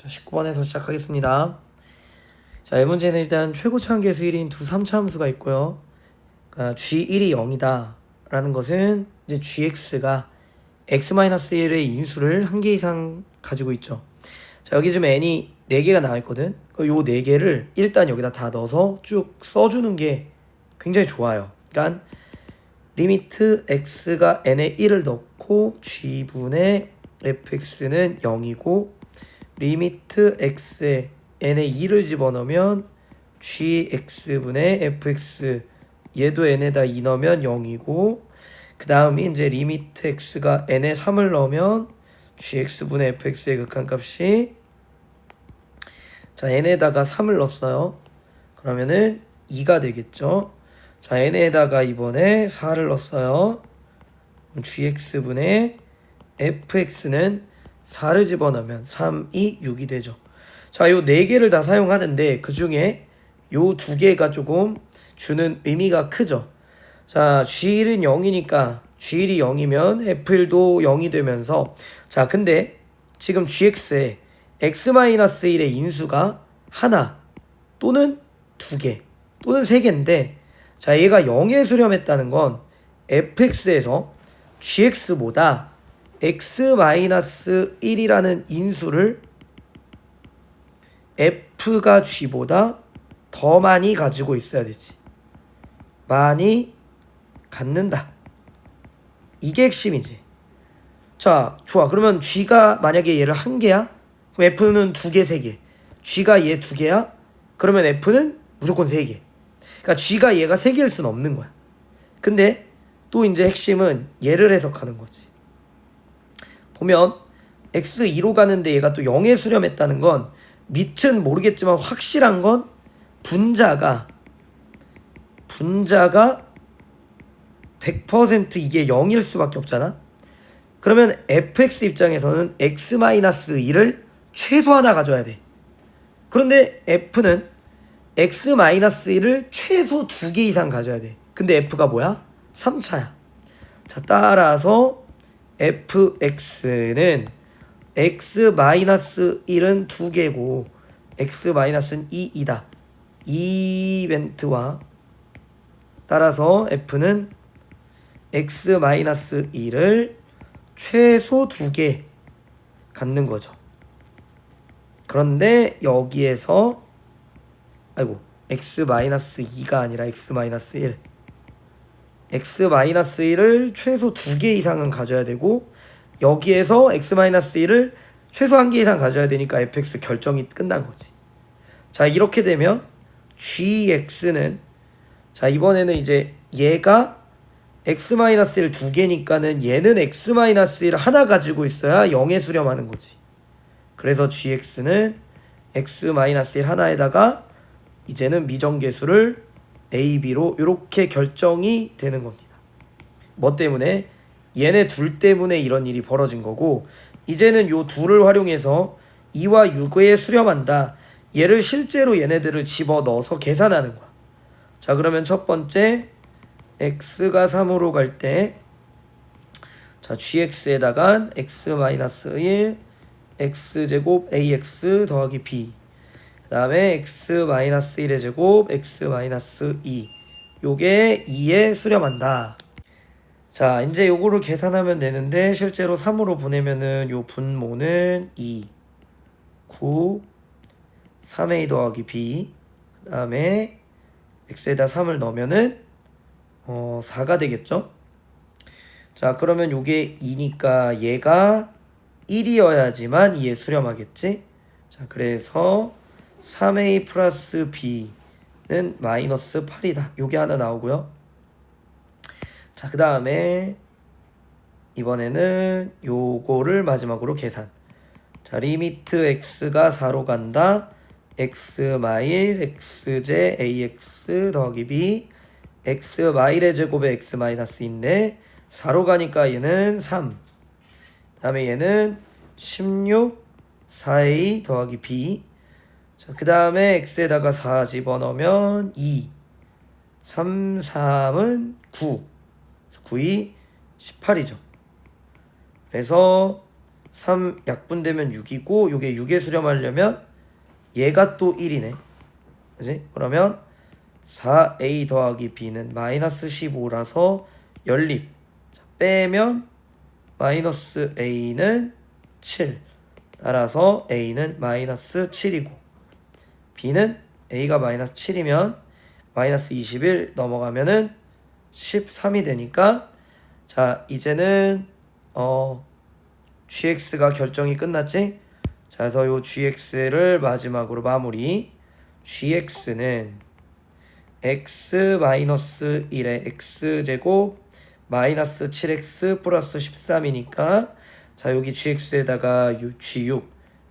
자, 19번에서 시작하겠습니다. 자, 이 문제는 일단 최고차 함계 수일인 두 3차 함수가 있고요. 그러니까 g1이 0이다 라는 것은 이제 gx가 x-1의 인수를 한 개 이상 가지고 있죠. 자, 여기 지금 n이 4개가 나와 있거든. 그요 4개를 일단 여기다 다 넣어서 쭉 써주는 게 굉장히 좋아요. 그러니까 리미트 x가 n에 1을 넣고 g분의 fx는 0이고 리미트 x에 n에 2를 집어넣으면 gx분의 fx 얘도 n에다 2 넣으면 0이고 그 다음이 이제 리미트 x가 n에 3을 넣으면 gx분의 fx의 극한값이 자 n에다가 3을 넣었어요. 그러면은 2가 되겠죠? 자 n에다가 이번에 4를 넣었어요. gx분의 fx는 4를 집어넣으면 3, 2, 6이 되죠. 자, 요 네 개를 다 사용하는데 그 중에 요 두 개가 조금 주는 의미가 크죠. 자, G1은 0이니까 G1이 0이면 F1도 0이 되면서 자, 근데 지금 GX에 X-1의 인수가 하나 또는 두 개 또는 세 개인데 자, 얘가 0에 수렴했다는 건 fx에서 gx보다 x-1이라는 인수를 f가 g보다 더 많이 가지고 있어야 되지. 많이 갖는다. 이게 핵심이지. 자, 좋아. 그러면 g가 만약에 얘를 한 개야? 그럼 f는 두 개, 세 개. g가 얘 두 개야? 그러면 f는 무조건 세 개. 그러니까 g가 얘가 세 개일 수는 없는 거야. 근데 또 이제 핵심은 얘를 해석하는 거지. 보면 x2로 가는데 얘가 또 0에 수렴했다는 건 밑은 모르겠지만 확실한 건 분자가 분자가 100% 이게 0일 수밖에 없잖아. 그러면 fx 입장에서는 x-2를 최소 하나 가져야 돼. 그런데 f는 x-1을 최소 두 개 이상 가져야 돼. 근데 f가 뭐야? 3차야. 자, 따라서 fx는 x-1은 두 개고 x-는 2이다. 이 이벤트와 따라서 f는 x-1을 최소 두 개 갖는 거죠. 그런데 여기에서 아이고 x-2가 아니라 x-1 x-1을 최소 두 개 이상은 가져야 되고 여기에서 x-1을 최소 한 개 이상 가져야 되니까 fx 결정이 끝난 거지. 자 이렇게 되면 gx는 자 이번에는 이제 얘가 x-1 두 개니까는 얘는 x-1 하나 가지고 있어야 0에 수렴하는 거지. 그래서 gx는 x-1 하나에다가 이제는 미정계수를 a, b로 이렇게 결정이 되는 겁니다. 뭐 때문에 얘네 둘 때문에 이런 일이 벌어진 거고 이제는 요 둘을 활용해서 2와 6에 수렴한다. 얘를 실제로 얘네들을 집어 넣어서 계산하는 거야. 자, 그러면 첫 번째 x가 3으로 갈 때 자, gx에다가 x-1 x제곱 ax 더하기 b 그 다음에 x-1의 제곱 x-2 요게 2에 수렴한다. 자, 이제 요거를 계산하면 되는데 실제로 3으로 보내면은 요 분모는 2, 9, 3a 더하기 b 그 다음에 x에다 3을 넣으면은 어 4가 되겠죠? 자, 그러면 요게 2니까 얘가 1이어야지만 2에 수렴하겠지? 자, 그래서 3a 플러스 b는 마이너스 8이다. 요게 하나 나오고요. 자, 그 다음에 이번에는 요거를 마지막으로 계산. 자, 리미트 x가 4로 간다. x 마일 xj ax 더하기 b x 마일의 제곱에 x 마이너스 인데 4로 가니까 얘는 3. 다음에 얘는 16 4a 더하기 b 자, 그 다음에 x에다가 4 집어넣으면 2. 3, 3은 9. 9이 18이죠. 그래서 3 약분되면 6이고 요게 6에 수렴하려면 얘가 또 1이네. 그지? 그러면 4a 더하기 b는 마이너스 15라서 연립. 자, 빼면 마이너스 a는 7. 따라서 a는 마이너스 7이고 b는 a가 마이너스 7이면 마이너스 21 넘어가면은 13이 되니까 자 이제는 어 gx가 결정이 끝났지? 자 그래서 요 gx를 마지막으로 마무리 gx는 x 마이너스 1의 x제곱 마이너스 7x 플러스 13이니까 자 여기 gx에다가 g6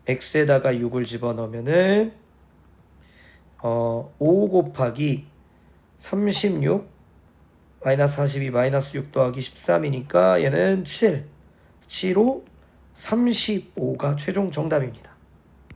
x에다가 6을 집어넣으면은 어, 5 곱하기 36 마이너스 42 마이너스 6 더하기 13이니까 얘는 7 7로 35가 최종 정답입니다.